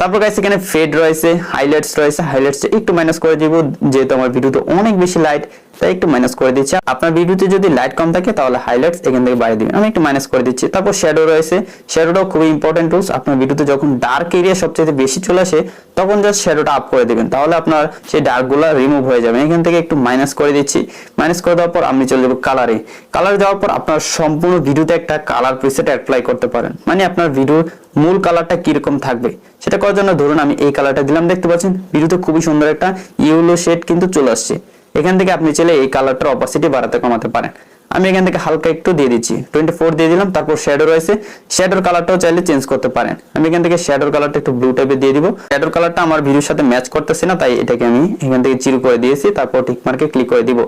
তারপর গাইস এখানে ফেড রয়েছে হাইলাইটস রয়েছে হাইলাইটস একটু মাইনাস করে দিব, যেহেতু আমার ভিডিওতে অনেক বেশি লাইট তাই একটু মাইনাস করে দিচ্ছি। আপনার ভিডিওতে যদি লাইট কম থাকে, তাহলে হাইলাইটস এখান থেকে বাড়িয়ে দিবেন। আমি একটু মাইনাস করে দিচ্ছি। তারপর শ্যাডো রয়েছে। শ্যাডোটাও খুবই ইম্পর্টেন্ট টুলস আপনার ভিডিওতে যখন ডার্ক এরিয়া সবচেয়ে বেশি চলে আসে, তখন জাস্ট শ্যাডোটা আপ করে দিবেন। তাহলে আপনার সেই ডার্কগুলো রিমুভ হয়ে যাবে। এখান থেকে একটু মাইনাস করে দিচ্ছি। মাইনাস করে দেওয়ার পর আমি চলে যাব কালারে কালার দেওয়ার পর আপনার সম্পূর্ণ ভিডিওতে একটা কালার প্রিসেট অ্যাপ্লাই করতে পারেন। মানে আপনার ভিডিওর মূল কালারটা কীরকম থাকবে? সেটা করার জন্য ধরুন আমি এই কালারটা দিলাম, দেখতে পাচ্ছেন? ভিডিওতে খুবই সুন্দর একটা ইউলো শেড কিন্তু চলে আসছে। এখান থেকে আপনি চাইলে এই কালারটার অপাসিটি বাড়াতে কমাতে পারেন। আমি এখান থেকে হালকা একটু দিয়ে দিচ্ছি। টোয়েন্টি ফোর দিয়ে দিলাম, তারপর শ্যাডো রয়েছে। শ্যাডোর কালারটাও চাইলে চেঞ্জ করতে পারেন। আমি এখান থেকে শ্যাডোর কালারটা একটু ব্লু টাইপের দিয়ে দিব। শ্যাডোর কালারটা আমার ভিডিওর সাথে ম্যাচ করতেছে না, তাই এটাকে আমি এখান থেকে চিরু করে দিয়েছি। তারপর টিক মার্কে ক্লিক করে দিব।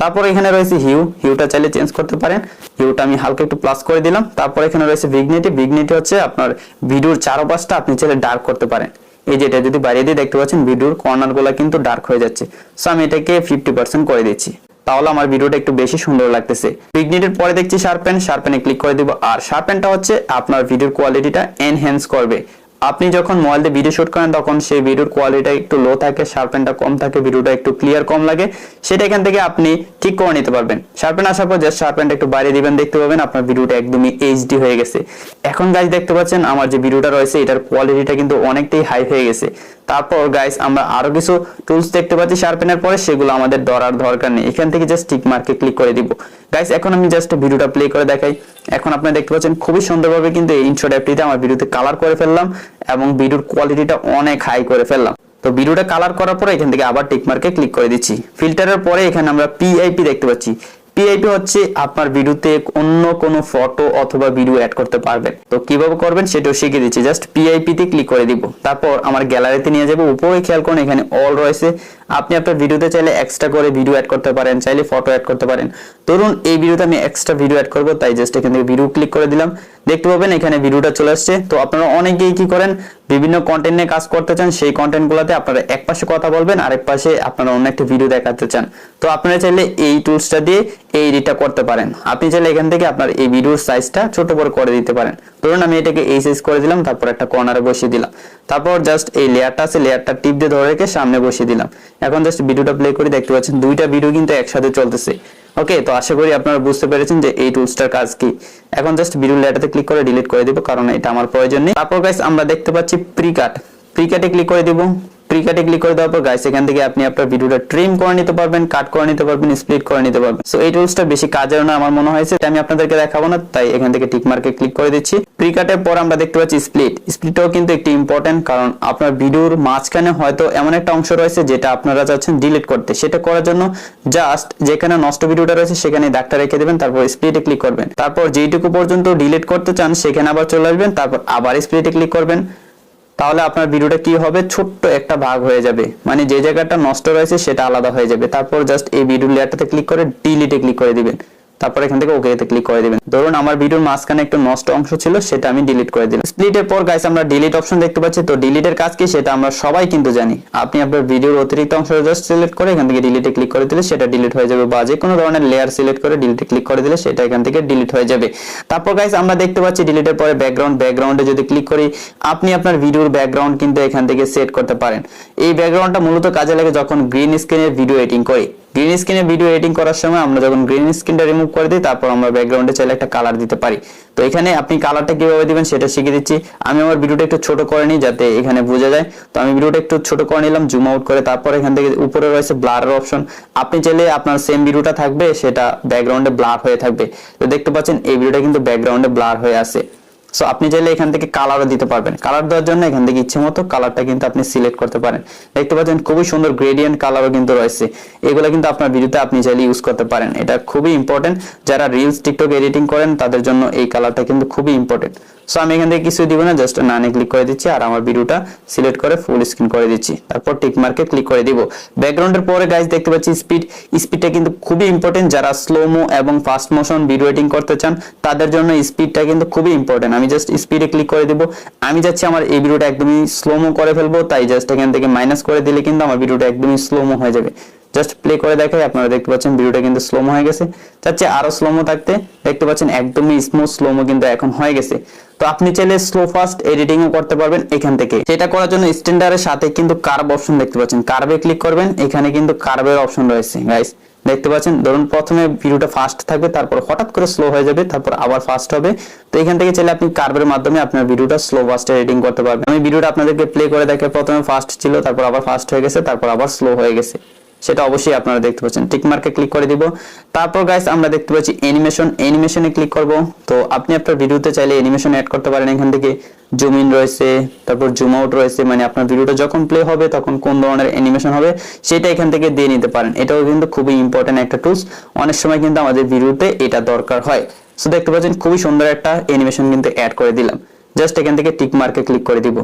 তারপর এখানে রয়েছে হিউ হিউটা চাইলে চেঞ্জ করতে পারেন। হিউটা আমি হালকা একটু প্লাস করে দিলাম। তারপর এখানে রয়েছে ভিগনিটি ভিগনিটি হচ্ছে আপনার ভিডিওর চারপাশটা আপনি চাইলে ডার্ক করতে পারেন। এই যে এটা যদি বাড়িয়ে দিয়ে দেখতে পাচ্ছেন, ভিডিওর কর্নারগুলা কিন্তু ডার্ক হয়ে যাচ্ছে। সো আমি এটাকে ফিফটি পার্সেন্ট করে দিচ্ছি। তাহলে আমার ভিডিওটা একটু বেশি সুন্দর লাগতেছে। পিগনিটের পরে দেখছি শার্পেন শার্পেনে ক্লিক করে দিব। আর শার্পেনটা হচ্ছে আপনার ভিডিওর কোয়ালিটিটা এনহ্যান্স করবে। আপনি যখন মোবাইল দিয়ে ভিডিও শুট করেন, তখন সেই ভিডিওর কোয়ালিটি একটু লো থাকে শার্পেনটা কম থাকে ভিডিওটা একটু ক্লিয়ার কম লাগে। সেটা এখান থেকে আপনি ঠিক করে নিতে পারবেন। শার্পেন আসার পর জাস্ট শার্পেনটা একটু বাড়িয়ে দিবেন, দেখতে পাবেন আপনার ভিডিওটা একদমই এইচডি হয়ে গেছে। এখন গাইজ দেখতে পাচ্ছেন আমার যে ভিডিওটা রয়েছে, এটার কোয়ালিটিটা কিন্তু অনেকটাই হাই হয়ে গেছে। তারপর গাইস আমরা আরও কিছু টুলস দেখতে পাচ্ছি শার্পেনের পরে, সেগুলো আমাদের ধরার দরকার নেই। এখান থেকে জাস্ট টিক মার্কে ক্লিক করে দিব। গাইস এখন আমি জাস্ট ভিডিওটা প্লে করে দেখাই। এখন আপনারা দেখতে পাচ্ছেন খুবই সুন্দরভাবে কিন্তু এই ইনশট অ্যাপটিতে আমার ভিডিওতে কালার করে ফেললাম এবং ভিডিওর কোয়ালিটিটা অনেক হাই করে ফেললাম। তো ভিডিওটা কালার করার পরে এখান থেকে আবার টিক মার্কে ক্লিক করে দিচ্ছি। ফিল্টারের পরে এখানে আমরা পিআইপি দেখতে পাচ্ছি। পিআইপি হচ্ছে আপনার ভিডিওতে অন্য কোনো ফটো অথবা ভিডিও অ্যাড করতে পারবেন। তো কীভাবে করবেন সেটাও শিখিয়ে দিচ্ছি। জাস্ট পিআইপি তে ক্লিক করে দিব। তারপর আমার গ্যালারিতে নিয়ে যাব। উপরে খেয়াল করুন এখানে অল রয়েছে। আপনি আপনার ভিডিওতে চাইলে এক্সট্রা করে ভিডিও অ্যাড করতে পারেন, চাইলে ফটো অ্যাড করতে পারেন। ধরুন এই ভিডিওতে আমি এক্সট্রা ভিডিও অ্যাড করব, তাই জাস্ট এখান থেকে ভিডিও ক্লিক করে দিলাম। দেখতে পাবেন এখানে ভিডিওটা চলে আসছে। তো আপনারা অনেকেই কি করেন, বিভিন্ন কন্টেন্ট নিয়ে কাজ করতে চান, সেই কন্টেন্ট গুলাতে আপনারা এক পাশে কথা বলবেন, আরেক পাশে আপনারা অন্য একটা ভিডিও দেখাতে চান। তো আপনারা চাইলে এই টুলসটা দিয়ে এই এডিটটা করতে পারেন। আপনি চাইলে এখান থেকে আপনার এই ভিডিওর সাইজটা ছোট বড় করে দিতে পারেন। ধরুন আমি এটাকে এই সাইজ করে দিলাম, তারপর একটা কর্নারে বসিয়ে দিলাম। তারপর জাস্ট এই লেয়ারটা আছে, লেয়ারটা টিপ দিয়ে ধরে রেখে সামনে বসিয়ে দিলাম। এখন জাস্ট ভিডিওটা প্লে করে, দেখতে পাচ্ছেন দুইটা ভিডিও কিন্তু একসাথে চলতেছে। ওকে তো আশা করি আপনারা বুঝতে পেরেছেন যে এই টুলসটার কাজ কি। এখন জাস্ট ভিডিও লেয়ারটাতে ক্লিক করে ডিলিট করে দিব, কারণ এটা আমার প্রয়োজন নেই। তারপর গাইস আমরা দেখতে পাচ্ছি প্রিকাট প্রিকাটে ক্লিক করে দিব। প্রিকাটে ক্লিক করে দেওয়ার পর গাইস এখান থেকে আপনি আপনার ভিডিওটা ট্রিম করে নিতে পারবেন কাট করে নিতে পারবেন স্প্লিট করে নিতে পারবেন। সো এই টুলসটা বেশি কাজের না, আমার মনে হয়েছে। আমি আপনাদেরকে দেখাবো না, তাই এখান থেকে টিক মার্কে ক্লিক করে দিচ্ছি। প্রিকাটের পর আমরা দেখতে পাচ্ছি স্প্লিট স্প্লিটও কিন্তু একটি ইম্পর্টেন্ট কারণ আপনার ভিডিওর মাঝখানে হয়তো এমন একটা অংশ রয়েছে যেটা আপনারা চাচ্ছেন ডিলিট করতে। সেটা করার জন্য জাস্ট যেখানে নষ্ট ভিডিওটা রয়েছে, সেখানে দাগটা রেখে দেবেন, তারপর স্প্লিটে ক্লিক করবেন। তারপর যেইটুকু পর্যন্ত ডিলিট করতে চান, সেখানে আবার চলে আসবেন, তারপর আবার স্প্লিটে ক্লিক করবেন। তাহলে আপনার ভিডিওটা কি হবে? ছোট্ট একটা ভাগ হয়ে যাবে। মানে যে জায়গাটা নষ্ট রয়েছে সেটা আলাদা হয়ে যাবে। তারপর জাস্ট এই ভিডিও লেয়ারটাতে ক্লিক করে ডিলিটে ক্লিক করে দিবেন। তারপর এখান থেকে ওকে তে ক্লিক করে দিবেন। ধরুন আমার ভিডিওর মাঝখানে একটু নষ্ট অংশ ছিল, সেটা আমি ডিলিট করে দিলাম। স্প্লিটের পর গাইস আমরা ডিলিট অপশন দেখতে পাচ্ছি। তো ডিলিটের কাজ কি? সেটা আমরা সবাই কিন্তু জানি। আপনি আপনার ভিডিওর অতিরিক্ত অংশ জাস্ট সিলেক্ট করে এখান থেকে ডিলিটে ক্লিক করে দিলে সেটা ডিলিট হয়ে যাবে বা যে কোনো ধরনের লেয়ার সিলেক্ট করে ডিলিটে ক্লিক করে দিলে সেটা এখান থেকে ডিলিট হয়ে যাবে। তারপর গাইস আমরা দেখতে পাচ্ছি ডিলিটের পরে ব্যাকগ্রাউন্ড ব্যাকগ্রাউন্ডে যদি ক্লিক করি, আপনি আপনার ভিডিওর ব্যাকগ্রাউন্ড কিন্তু এখান থেকে সেট করতে পারেন। এই ব্যাকগ্রাউন্ডটা মূলত কাজে লাগে যখন গ্রিন স্ক্রিনের ভিডিও এডিটিং করি। গ্রিন স্ক্রিনে ভিডিও এডিটিং করার সময় আমরা যখন গ্রিন স্ক্রিনটা রিমুভ করে দিই, তারপর আমরা ব্যাকগ্রাউন্ডে চাইলে একটা কালার দিতে পারি। তো এখানে আপনি কালারটা কীভাবে দিবেন সেটা শিখিয়ে দিচ্ছি। আমি আমার ভিডিওটা একটু ছোট করে নিই যাতে এখানে বোঝা যায়। তো আমি ভিডিওটা একটু ছোট করে নিলাম জুম আউট করে তারপর এখান থেকে উপরে রয়েছে ব্লারের অপশন আপনি চাইলে আপনার সেম ভিডিওটা থাকবে, সেটা ব্যাকগ্রাউন্ডে ব্লার হয়ে থাকবে। তো দেখতে পাচ্ছেন, এই ভিডিওটা কিন্তু ব্যাকগ্রাউন্ডে ব্লার হয়ে আছে। সো আপনি চাইলে এখান থেকে কালারও দিতে পারবেন। কালার দেওয়ার জন্য এখান থেকে ইচ্ছে মতো কালারটা কিন্তু আপনি সিলেক্ট করতে পারেন। দেখতে পাচ্ছেন খুবই সুন্দর গ্রেডিয়েন্ট কালারও কিন্তু রয়েছে। এগুলো কিন্তু আপনার ভিডিওতে আপনি চাইলে ইউজ করতে পারেন। এটা খুবই ইম্পর্টেন্ট যারা রিলস টিকটক এডিটিং করেন, তাদের জন্য এই কালারটা কিন্তু খুবই ইম্পর্টেন্ট সো আমি এখান থেকে কিছু দিব না জাস্ট নানে ক্লিক করে দিচ্ছি আর আমার ভিডিওটা সিলেক্ট করে ফুল স্ক্রিন করে দিচ্ছি। তারপর টিক মার্কে ক্লিক করে দিব। ব্যাকগ্রাউন্ডের পরে গাইজ দেখতে পাচ্ছি স্পিড স্পিডটা কিন্তু খুবই ইম্পর্টেন্ট যারা স্লোমো এবং ফাস্ট মোশন ভিডিও এডিটিং করতে চান, তাদের জন্য স্পিডটা কিন্তু খুবই ইম্পর্টেন্ট আমি জাস্ট স্পিডে ক্লিক করে দিব। আমি যাচ্ছি আমার এই ভিডিওটা একদমই স্লোমো করে ফেলব, তাই জাস্ট এখান থেকে মাইনাস করে দিলে কিন্তু আমার ভিডিওটা একদমই স্লোমো হয়ে যাবে। জাস্ট প্লে করে দেখাই, আপনারা দেখতে পাচ্ছেন ভিডিওটা কিন্তু স্লোমো হয়ে গেছে। চাচ্ছে আরও স্লোমো থাকতে, দেখতে পাচ্ছেন একদমই স্মুথ স্লোমো কিন্তু এখন হয়ে গেছে। তো আপনি চাইলে স্লো ফাস্ট এডিটিংও করতে পারবেন এখান থেকে। সেটা করার জন্য স্ট্যান্ডার্ডের সাথে কিন্তু কার্ভ অপশন দেখতে পাচ্ছেন। কার্ভে ক্লিক করবেন, এখানে কিন্তু কার্ভের অপশন রয়েছে গাইস দেখতে পাচ্ছেন? ধরুন প্রথমে ভিডিওটা ফাস্ট থাকবে, তারপর হঠাৎ করে স্লো হয়ে যাবে, তারপর আবার ফাস্ট হবে। তো এখান থেকে চাইলে আপনি কার্ভের মাধ্যমে আপনার ভিডিওটা স্লো ফাস্টে এডিটিং করতে পারবেন। আমি ভিডিওটা আপনাদেরকে প্লে করে দেখে প্রথমে ফাস্ট ছিল, তারপর আবার ফাস্ট হয়ে গেছে, তারপর আবার স্লো হয়ে গেছে। সেটা অবশ্যই আপনারা দেখতে পাচ্ছেন। টিক মার্কে ক্লিক করে দিব। তারপর গাইস আমরা দেখতে পাচ্ছি অ্যানিমেশন অ্যানিমেশনে ক্লিক করব। তো আপনি আপনার ভিডিওতে চাইলে অ্যানিমেশন অ্যাড করতে পারেন। এখান থেকে জুম ইন রয়েছে, তারপর জুম আউট রয়েছে মানে আপনার ভিডিওটা যখন প্লে হবে, তখন কোন ধরনের অ্যানিমেশন হবে, সেটা এখান থেকে দিয়ে নিতে পারেন। এটাও কিন্তু খুবই ইম্পর্টেন্ট একটা টুলস অনেক সময় কিন্তু আমাদের ভিডিওতে এটা দরকার হয়। সো দেখতে পাচ্ছেন, খুবই সুন্দর একটা অ্যানিমেশন কিন্তু অ্যাড করে দিলাম। জাস্ট এখান থেকে টিক মার্কে ক্লিক করে দিব।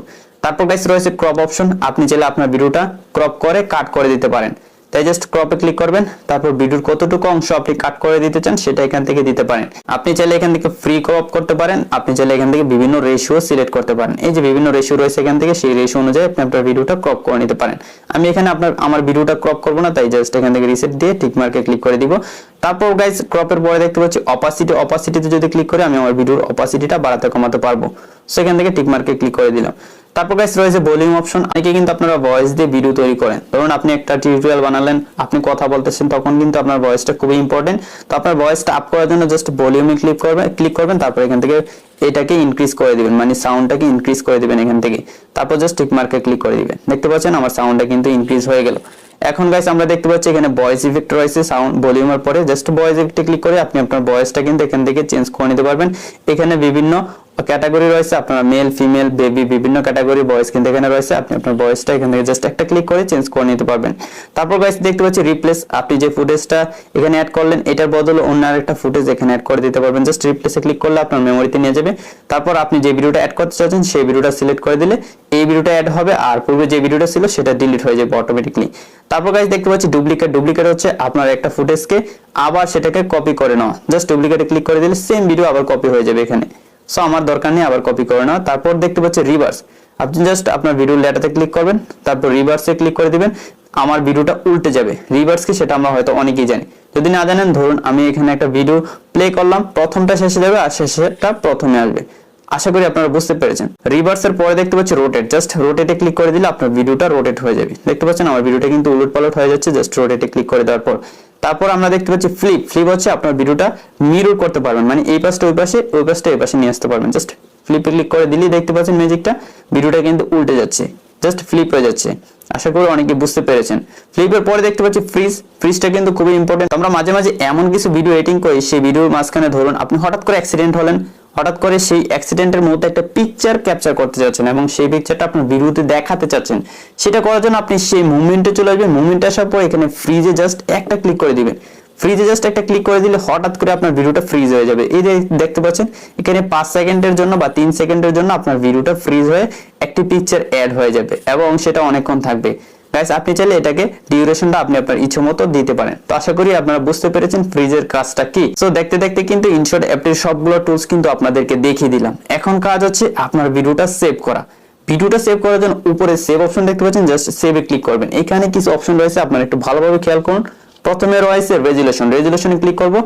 তারপর গাইস রয়েছে ক্রপ অপশন আপনি চাইলে আপনার ভিডিওটা ক্রপ করে কাট করে দিতে পারেন। তাই জাস্ট ক্রপে ক্লিক করবেন, তারপর ভিডিওর কতটুকু অংশ আপনি কাট করে দিতে চান সেটা এখান থেকে দিতে পারেন। আপনি চাইলে এখান থেকে ফ্রি ক্রপ করতে পারেন, আপনি চাইলে এখান থেকে বিভিন্ন রেশিও সিলেক্ট করতে পারেন। এই যে বিভিন্ন রেশিও রয়েছে এখান থেকে, সেই রেশিও অনুযায়ী আপনি আপনার ভিডিওটা ক্রপ করে নিতে পারেন। আমি এখানে আপনার, আমার ভিডিওটা ক্রপ করব না, তাই জাস্ট এখান থেকে রিসেট দিয়ে টিক মার্কে ক্লিক করে দিব। তারপর গাইস ক্রপের পরে দেখতে পাচ্ছি অপাসিটি অপাসিটিতে যদি ক্লিক করে, আমি আমার ভিডিওর অপাসিটিটা বাড়াতে কমাতে পারব। সেখান থেকে টিক মার্কে ক্লিক করে দিলাম। তারপর গাইস রয়েছে ভলিউম অপশন অনেকে কিন্তু আপনারা ভয়েস দিয়ে ভিডিও তৈরি করেন। ধরুন আপনি একটা টিউটোরিয়াল বানালেন, আপনি কথা বলতেছেন, তখন কিন্তু আপনার ভয়েসটা খুবই ইম্পর্টেন্ট তো আপনার ভয়েসটা আপ করার জন্য জাস্ট ভলিউমে ক্লিক করবেন ক্লিক করবেন, তারপর এখান থেকে এটাকে ইনক্রিজ করে দিবেন মানে সাউন্ডটাকে ইনক্রিজ করে দিবেন এখান থেকে। তারপর জাস্ট টিক মার্কে ক্লিক করে দিবেন। দেখতে পাচ্ছেন আমার সাউন্ডটা কিন্তু ইনক্রিজ হয়ে গেল। এখন গাইস আমরা দেখতে পাচ্ছি এখানে ভয়েস ইফেক্ট রয়েছে সাউন্ড ভলিউমের পরে। জাস্ট ভয়েস ইফেক্টে ক্লিক করে আপনি আপনার ভয়েসটা কিন্তু এখান থেকে চেঞ্জ করে নিতে পারবেন। এখানে বিভিন্ন ক্যাটাগরি রয়েছে আপনার মেল ফিমেল বেবি বিভিন্ন ক্যাটাগরি ভয়েস কিন্তু এখানে রয়েছে। আপনি আপনার ভয়েসটা এখান থেকে জাস্ট একটা ক্লিক করে চেঞ্জ করে নিতে পারবেন। তারপর গাইস দেখতে পাচ্ছি রিপ্লেস আপনি যে ফুটেজটা এখানে অ্যাড করলেন, এটার বদলে অন্য আরেকটা ফুটেজ এখানে অ্যাড করে দিতে পারবেন। জাস্ট রিপ্লেসে ক্লিক করলে আপনার মেমোরিতে নিয়ে যাবে। তারপর আপনি যে ভিডিওটা অ্যাড করতে চাচ্ছেন, সেই ভিডিওটা সিলেক্ট করে দিলে এই ভিডিওটা অ্যাড হবে আর পূর্বে যে ভিডিওটা ছিল সেটা ডিলিট হয়ে যাবে অটোমেটিকলি তারপর গাইস দেখতে পাচ্ছি ডুপ্লিকেট ডুপ্লিকেট হচ্ছে আপনার একটা ফুটেজকে আবার সেটাকে কপি করে নেওয়া। জাস্ট ডুপ্লিকেটে ক্লিক করে দিলে সেম ভিডিও আবার কপি হয়ে যাবে এখানে। সো আমার দরকার নেই, আবার কপি করে নেওয়া তারপর দেখতে পাচ্ছি রিভার্স আপনি জাস্ট আপনার ভিডিও লেটাতে ক্লিক করবেন, তারপর রিভার্সে ক্লিক করে দিবেন, আমার ভিডিওটা উল্টে যাবে। রিভার্স কি সেটা আমরা হয়তো অনেকেই জানি। যদি না জানেন, ধরুন আমি এখানে একটা ভিডিও প্লে করলাম, প্রথমটা শেষে যাবে আর শেষেরটা প্রথমে আসবে। আশা করি আপনারা বুঝতে পেরেছেন। রিভার্সের পরে দেখতে পাচ্ছি রোটেট জাস্ট রোটেটে ক্লিক করে দিলে আপনার ভিডিওটা রোটেট হয়ে যাবে। দেখতে পাচ্ছেন, আমার ভিডিওটা কিন্তু উলট পালট হয়ে যাচ্ছে জাস্ট রোটেটে ক্লিক করে দেওয়ার পর। তারপর আমরা দেখতে পাচ্ছি ফ্লিপ ফ্লিপ হচ্ছে আপনার ভিডিওটা মিরর করতে পারবেন। মানে এই পাশটা, ওই পাশে, ওই পাশটা, এই পাশে নিয়ে আসতে পারবেন। জাস্ট ফ্লিপে ক্লিক করে দিলেই দেখতে পাচ্ছেন ম্যাজিকটা ভিডিওটা কিন্তু উল্টে যাচ্ছে। জাস্ট ফ্লিপ হয়ে যাচ্ছে। আশা করি অনেকে বুঝতে পেরেছেন। ফ্লিপের পরে দেখতে পাচ্ছি ফ্রিজ ফ্রিজটা কিন্তু খুবই ইম্পর্টেন্ট আমরা মাঝে মাঝে এমন কিছু ভিডিও এডিটিং করি, সেই ভিডিওর মাঝখানে ধরুন, আপনি হঠাৎ করে অ্যাক্সিডেন্ট হলেন, হঠাৎ করে সেই অ্যাক্সিডেন্টের মধ্যে একটা পিকচার ক্যাপচার করতে চাচ্ছেন এবং সেই পিকচারটা আপনার ভিডিওতে দেখাতে চাচ্ছেন। সেটা করার জন্য আপনি সেই মুভমেন্টে চলে আসবেন। মুভমেন্ট আসার পর এখানে ফ্রিজে জাস্ট একটা ক্লিক করে দিবেন। ফ্রিজে জাস্ট একটা ক্লিক করে দিলে হঠাৎ করে আপনার ভিডিওটা ফ্রিজ হয়ে যাবে। এই যে দেখতে পাচ্ছেন, এখানে পাঁচ সেকেন্ডের জন্য বা তিন সেকেন্ডের জন্য আপনার ভিডিওটা ফ্রিজ হয়ে একটি পিকচার অ্যাড হয়ে যাবে এবং সেটা অনেকক্ষণ থাকবে। গাইস আপনি চাইলে এটাকে ডিউরেশনটা আপনি আপনার ইচ্ছে মতো দিতে পারেন। তো আশা করি আপনারা বুঝতে পেরেছেন ফ্রিজের কাজটা কি। সো দেখতে দেখতে কিন্তু ইনশর্ট অ্যাপটির সবগুলো টুলস কিন্তু আপনাদেরকে দেখিয়ে দিলাম। এখন কাজ হচ্ছে আপনার ভিডিওটা সেভ করা। ভিডিওটা সেভ করার জন্য উপরে সেভ অপশন দেখতে পাচ্ছেন জাস্ট সেভে ক্লিক করবেন। এখানে কিছু অপশন রয়েছে, আপনারা একটু ভালোভাবে খেয়াল করুন। প্রথমে রয়েছে রেজুলেশন রেজুলেশনে ক্লিক করব।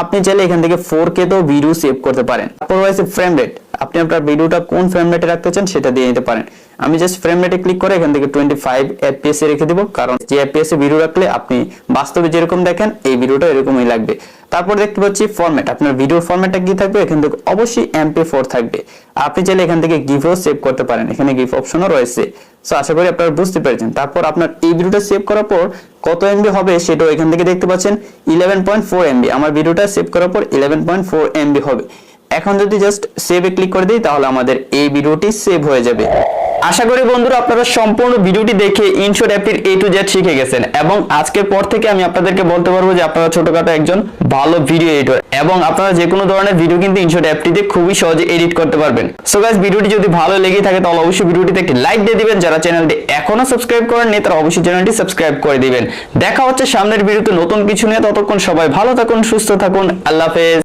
আপনি চাইলে এখান থেকে ফোর কে তো ভিডিও সেভ করতে পারেন। তারপর রয়েছে ফ্রেম রেট আপনি আপনার ভিডিওটা কোন ফ্রেম রেটে রাখতে চান সেটা দিয়ে নিতে পারেন। আমি জাস্ট ফ্রেম রেটে ক্লিক করে এখান থেকে 25 এফপিএস এ রেখে দেবো। কারণ যে এফপিএস এ ভিডিও রাখলে আপনি বাস্তবে যেরকম দেখেন, এই ভিডিওটা এরকমই লাগবে। তারপর দেখতে পাচ্ছি ফরম্যাট আপনার ভিডিওর ফরম্যাটটা কি থাকবে? এখান থেকে অবশ্যই এমপি ফোর থাকবে। আপনি চাইলে এখান থেকে গিফও সেভ করতে পারেন। এখানে গিফ অপশনও রয়েছে। সো আশা করি আপনারা বুঝতে পেরেছেন। তারপর আপনার এই ভিডিওটা সেভ করার পর কত এমবি হবে সেটাও এখান থেকে দেখতে পাচ্ছেন। ইলেভেন পয়েন্ট ফোর এমবি আমার ভিডিওটা সেভ করার পর ইলেভেন পয়েন্ট ফোর এমবি হবে। এখন যদি জাস্ট সেভে ক্লিক করে দিই, তাহলে আমাদের এই ভিডিওটি সেভ হয়ে যাবে। আশা করি বন্ধুরা আপনারা সম্পূর্ণ ভিডিওটি দেখে ইনশোর অ্যাপটির এ টু জেড শিখে গেছেন এবং আজকের পর থেকে আমি আপনাদেরকে বলতে পারব যে আপনারা ছোটখাটো একজন ভালো ভিডিও এডিটর এবং আপনারা যে কোনো ধরনের ভিডিও কিন্তু ইনশোর অ্যাপটিতে খুবই সহজে এডিট করতে পারবেন। সো গাইস ভিডিওটি যদি ভালো লেগে থাকে, তাহলে অবশ্যই ভিডিওটিতে একটি লাইক দিয়ে দিবেন। যারা চ্যানেলটি এখনও সাবস্ক্রাইব করেননি, তারা অবশ্যই চ্যানেলটি সাবস্ক্রাইব করে দিবেন। দেখা হচ্ছে সামনের ভিডিওতে নতুন কিছু নিয়ে। ততক্ষণ সবাই ভালো থাকুন, সুস্থ থাকুন। আল্লাহ হাফেজ।